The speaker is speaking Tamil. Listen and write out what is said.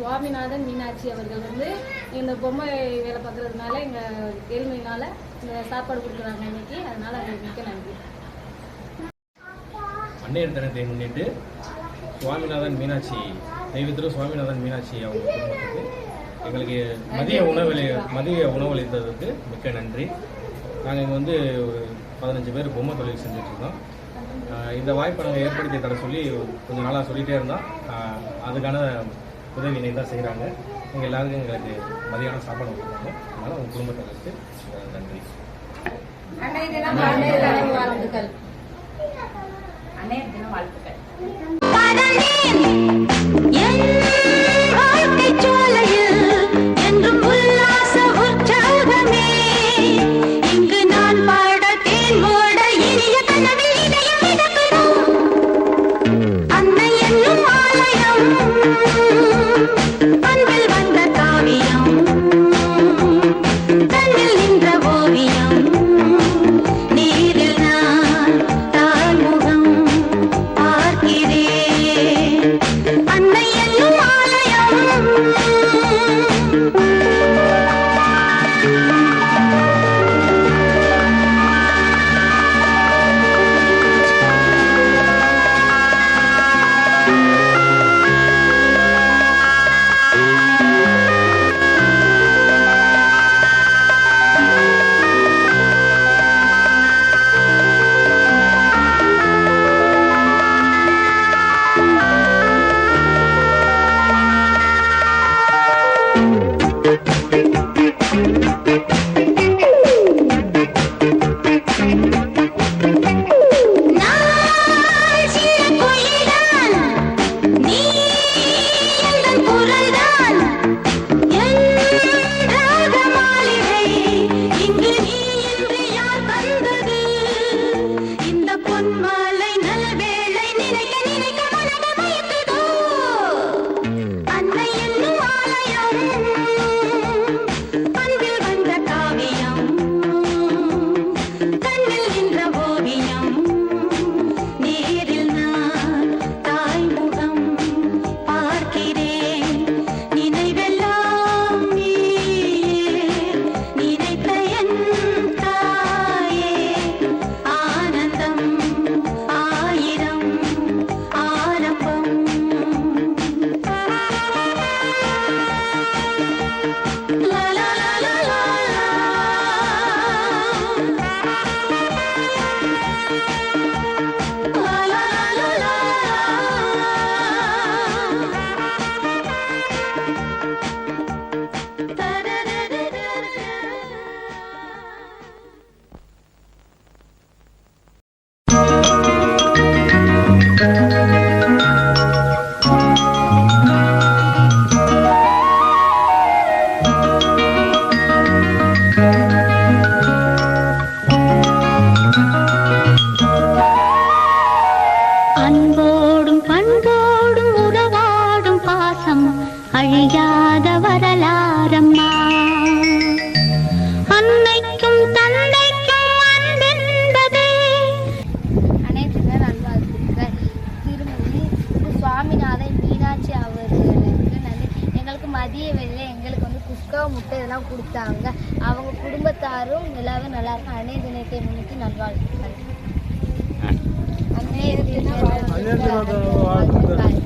சுவாமிநாதன் மீனாட்சி அவர்கள் வந்து இந்த பொம்மை வேலை பார்க்குறதுனால எங்கள் ஏழ்மையினால் இந்த சாப்பாடு கொடுக்குறாங்க இன்னைக்கு. அதனால் அவங்களுக்கு மிக்க நன்றி. அன்னையர் தினத்தை முன்னிட்டு சுவாமிநாதன் மீனாட்சி தெய்வத்திலும் சுவாமிநாதன் மீனாட்சி அவங்க குடும்பத்துக்கு எங்களுக்கு மதிய உணவளி மதிய உணவளித்ததுக்கு மிக்க நன்றி. நாங்கள் இங்கே வந்து பதினஞ்சு பேர் பொம்மை தொழில் செஞ்சுட்ருக்கோம். இந்த வாய்ப்பை நாங்கள் ஏற்படுத்தி தர சொல்லி கொஞ்சம் நாளாக சொல்லிகிட்டே இருந்தோம். அதுக்கான உதவியினை தான் செய்கிறாங்க எங்கள் எல்லாருக்கும் எங்களுக்கு மதியானம் சாப்பாடு கொடுக்குறாங்க அதனால் உங்கள் குடும்பத்தினருக்கு நன்றி. தினம் வாழ்த்துக்கள். அன்னையர் தின வாழ்த்துக்கள். அழியாத வரலாறம்மா அன்னைக்கும் தந்தைக்கும் அன்பென்பதே. அனைத்து நல்வாழ்த்துக்கள் திருமணி திரு சுவாமிநாதன் மீனாட்சி அவர்களுக்கு நன்றி. எங்களுக்கு மதிய வேலையில் எங்களுக்கு வந்து குஸ்கா முட்டை இதெல்லாம் கொடுத்தாங்க. அவங்க குடும்பத்தாரும் எல்லாரும் நல்லா இருக்கும் அன்னைய தினத்தை முன்னிட்டு நல்வாழ்த்துக்கள். அன்னைய தின வாழ்த்துக்கள்.